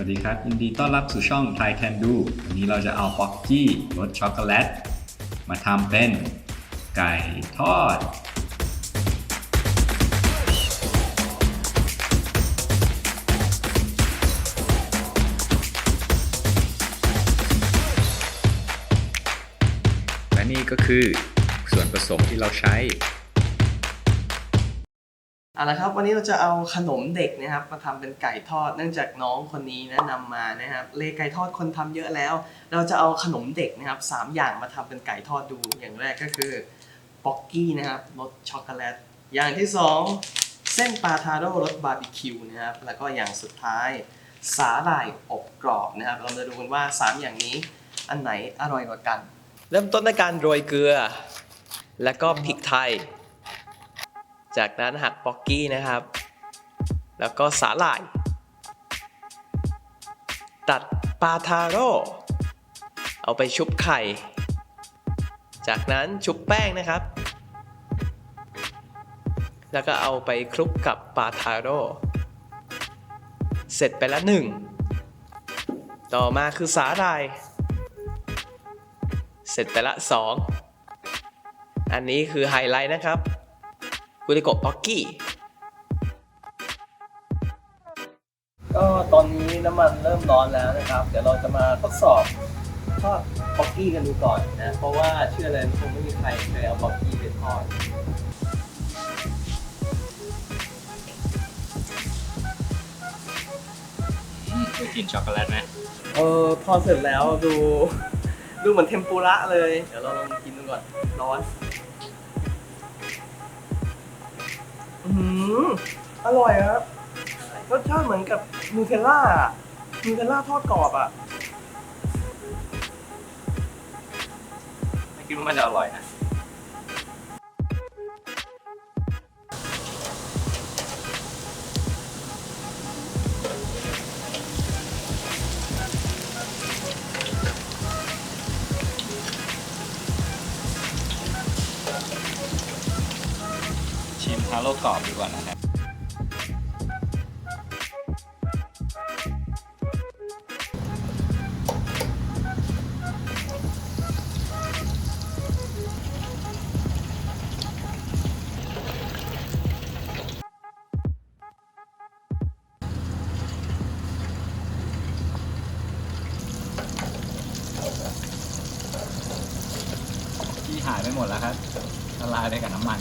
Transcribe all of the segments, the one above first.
วัสดีครับยินดีต้อนรับสู่ช่อง Thai Can Do วันนี้เราจะเอาป๊อกกี้รสช็อกโกแลต มาทำเป็นไก่ทอด และนี่ก็คือส่วนผสมที่เราใช้ เอาละครับวันนี้เราจะเอาขนมเด็กนะครับมาทำเป็นไก่ทอดเนื่องจากน้องคนนี้แนะนำมานะครับเลไก่ทอดคนทำเยอะแล้ว เราจะเอาขนมเด็กนะครับสามอย่างมาทำเป็นไก่ทอดดูอย่างแรกก็คือป๊อกกี้นะครับรสช็อกโกแลตอย่างที่สองเส้นปาทาโร่รสบาร์บีคิวนะครับแล้วก็อย่างสุดท้ายสาหร่ายอบกรอบนะครับ เรามาดูกันว่าสามอย่างนี้อันไหนอร่อยกว่ากัน เริ่มต้นด้วยการโรยเกลือ แล้วก็พริกไทย จากนั้นหักป๊อกกี้นะครับ แล้วก็สาหร่าย ตัดปาทาโร่เอาไปชุบไข่ จากนั้นชุบแป้งนะครับ แล้วก็เอาไปคลุกกับปาทาโร่เสร็จไปแล้วหนึ่ง ต่อมาคือสาหร่าย เสร็จไปละสอง อันนี้คือไฮไลท์นะครับ กุลิโกะป๊อกกี้ ก็ตอนนี้น้ำมันเริ่มร้อนแล้วนะครับ เดี๋ยวเราจะมาทดสอบทอดป๊อกกี้กันดูก่อนนะ เพราะว่าเชื่อเลยคงไม่มีใครเคยเอาป๊อกกี้ไปทอดเคยกินช็อกโกแลตไหมเออทอดเสร็จแล้วดู ดูเหมือนเทมปุระเลย เดี๋ยวเราลองกินดูก่อนร้อน อืออร่อยครับรสชาติเหมือนกับนูเทลล่านูเทลล่าทอดกรอบอะ ไม่คิดว่ามันจะอร่อยนะ โร่กรอบดีกว่านะครับที่หายไปหมดแล้วครับละลายไปกับน้ำมัน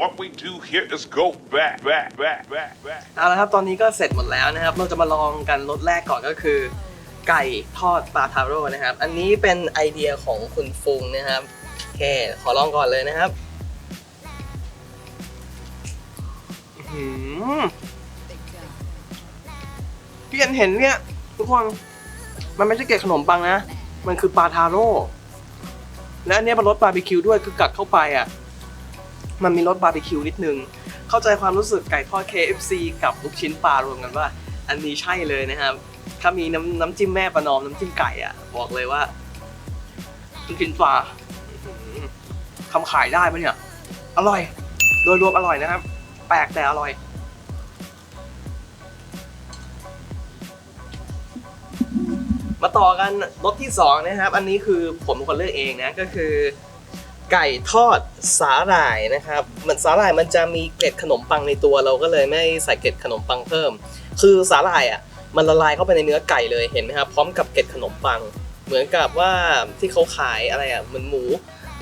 What we do here is go back, back, back, back, back. เอาละครับตอนนี้ก็เสร็จหมดแล้วนะครับ เราจะมาลองกันรสแรกก่อนก็คือ ไก่ทอดปลาทาโร่นะครับ อันนี้เป็นไอเดียของคุณฟุงนะครับโอเค ขอลองก่อนเลยนะครับหือพี่เอ็นเห็นเนี่ย ทุกคน มันไม่ใช่เกล็ดขนมปังนะ มันคือปลาทาโร่และอันเนี้ยเป็นรสบาร์บีคิวด้วยคือกัดเข้าไปอะ มันมีรสบาร์บีคิวนิดนึง เข้าใจความรู้สึกไก่ทอด KFC กับลูกชิ้นปลารวมกันว่า อันนี้ใช่เลยนะครับ ถ้ามีน้ำน้ำจิ้มแม่ประนอมน้ำจิ้มไก่อะ บอกเลยว่าลูกชิ้นปลาทำขายได้ปะเนี่ย อร่อย โดยรวมอร่อยนะครับ แปลกแต่อร่อยมาต่อกันรสที่สองนะครับ อันนี้คือผมคนเลือกเองนะก็คือ ไก่ทอดสาหร่ายนะครับมันสาหร่ายมันจะมีเกล็ดขนมปังในตัวเราก็เลยไม่ใส่เกล็ดขนมปังเพิ่ม คือสาหร่ายอะมันละลายเข้าไปในเนื้อไก่เลยเห็นไหมครับพร้อมกับเกล็ดขนมปัง เหมือนกับว่าที่เขาขายอะไรอะเหมือนหมู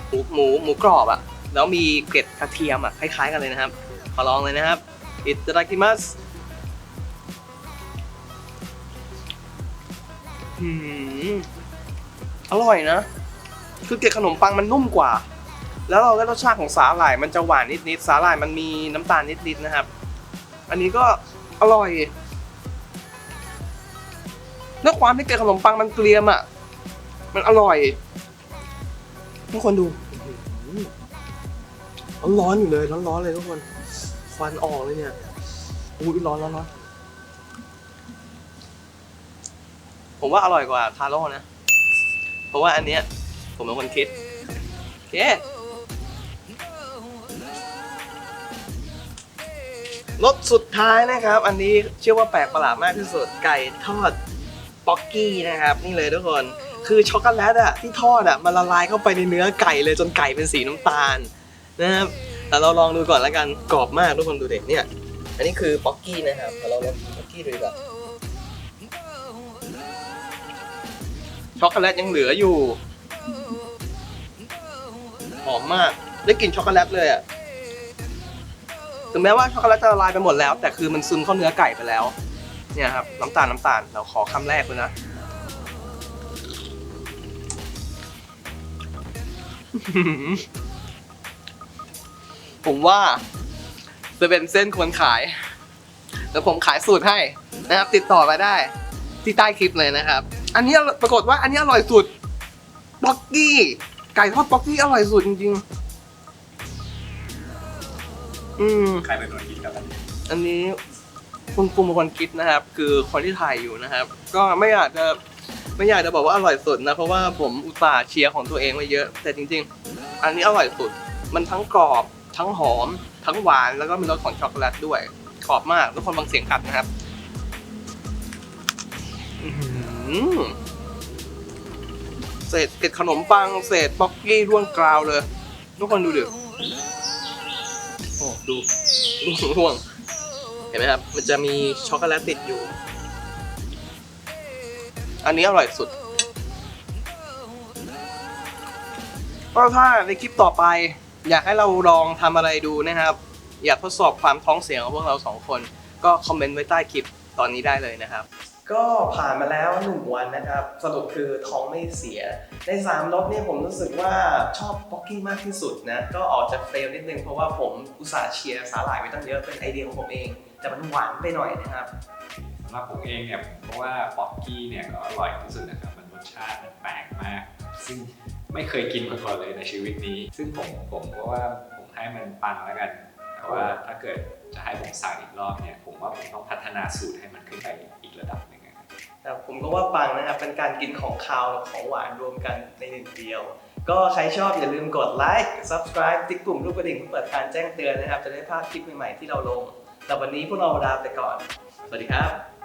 หมูหมูหมูกรอบอะแล้วมีเกล็ดกระเทียมอะคล้ายๆกันเลยนะครับขอลองเลยนะครับอิตาดากิมัสอืมอร่อยนะ คือเกล็ดขนมปังมันนุ่มกว่า แล้วเราได้รสชาติของสาหร่ายมันจะหวานนิดๆ สาหร่ายมันมีน้ำตาลนิดๆนะครับ อันนี้ก็อร่อยแล้วความที่เกล็ดขนมปังมันเกรียมอะ มันอร่อยทุกคนดูร้อนๆอยู่เลยร้อนๆเลยทุกคนควันออกเลยเนี่ยอุ้ยร้อนร้อนร้อนผมว่าอร่อยกว่าทาโร่นะ เพราะว่าอันเนี้ยผมเป็นคนคิดโอเค รสสุดท้ายนะครับ อันนี้เชื่อว่าแปลกประหลาดมากที่สุดไก่ทอดป๊อกกี้นะครับ นี่เลยทุกคนคือช็อกโกแลตอะที่ทอดอะมันละลายเข้าไปในเนื้อไก่เลยจนไก่เป็นสีน้ำตาลนะครับแต่เราลองดูก่อนแล้วกันกรอบมากทุกคนดูเด็กเนี่ย อันนี้คือป๊อกกี้นะครับแต่เราลองป๊อกกี้ดูดีกว่าช็อกโกแลตยังเหลืออยู่หอมมากได้กลิ่นช็อกโกแลตเลยอะ ถึงแม้ว่าช็อกโกแลตจะละลายไปหมดแล้ว แต่คือมันซึมเข้าเนื้อไก่ไปแล้ว เนี่ยครับน้ำตาลน้ำตาลเราขอคำแรกเลยนะผมว่าจะเป็นเส้นควรขายแล้วผมขายสูตรให้นะครับ ติดต่อมาได้ ที่ใต้คลิปเลยนะครับ อันนี้ปรากฏว่าอันนี้อร่อยสุดบ็อกกี้ไก่ทอดบ็อกกี้อร่อยสุดจริงๆ อืม ใครเป็นคนคิดกับอันนี้อันนี้คุณภูมิเป็นคนคิดนะครับ คือคนที่ถ่ายอยู่นะครับ ก็ไม่อยากจะไม่อยากจะบอกว่าอร่อยสุดนะ เพราะว่าผมอุตส่าห์เชียร์ของตัวเองไว้เยอะ แต่จริง ๆ อันนี้อร่อยสุด มันทั้งกรอบ ทั้งหอม ทั้งหวาน แล้วก็มีรสของช็อกโกแลตด้วยกรอบมาก ทุกคนฟังเสียงกัดนะครับ อื้อหือเศษเกล็ดขนมปัง เศษป๊อกกี้ร่วงกราวเลย ทุกคนดูดิโอ้ ดูร่วงร่วง เห็นไหมครับ มันจะมีช็อกโกแลตติดอยู่ อันนี้อร่อยสุด ก็ถ้าในคลิปต่อไป อยากให้เราลองทำอะไรดูนะครับ อยากทดสอบความท้องเสียงของพวกเราสองคน ก็คอมเมนต์ไว้ใต้คลิปตอนนี้ได้เลยนะครับ ก็ผ่านมาแล้วหนึ่งวันนะครับ สรุปคือท้องไม่เสีย ในสามรสเนี่ยผมรู้สึกว่าชอบป๊อกกี้มากที่สุดนะ ก็ออกจากเฟลนิดนึงเพราะว่าผมอุตส่าห์เชียร์สาหร่ายไว้ตั้งเยอะเป็นไอเดียของผมเอง แต่มันหวานไปหน่อยนะครับสำหรับผมเองเนี่ยผมว่าป๊อกกี้เนี่ยก็อร่อยที่สุดนะครับมันรสชาติมันแปลกมาก ซึ่งไม่เคยกินมาก่อนเลยในชีวิตนี้ ซึ่งผมผมก็ว่าผมให้มันปังแล้วกันแต่ว่าถ้าเกิดจะให้ผมสั่งอีกรอบเนี่ยผมว่าผมต้องพัฒนาสูตรให้มันขึ้นไปอีกระดับนึง ครับแต่ผมก็ว่าปังนะครับ เป็นการกินของคาวกับของหวานรวมกันในหนึ่งเดียว ก็ใครชอบอย่าลืมกดไลค์ subscribe ติ๊กปุ่มรูปกระดิ่งเพื่อเปิดการแจ้งเตือนนะครับ จะได้พลาดคลิปใหม่ๆที่เราลง แต่วันนี้พวกเราลาไปก่อน สวัสดีครับ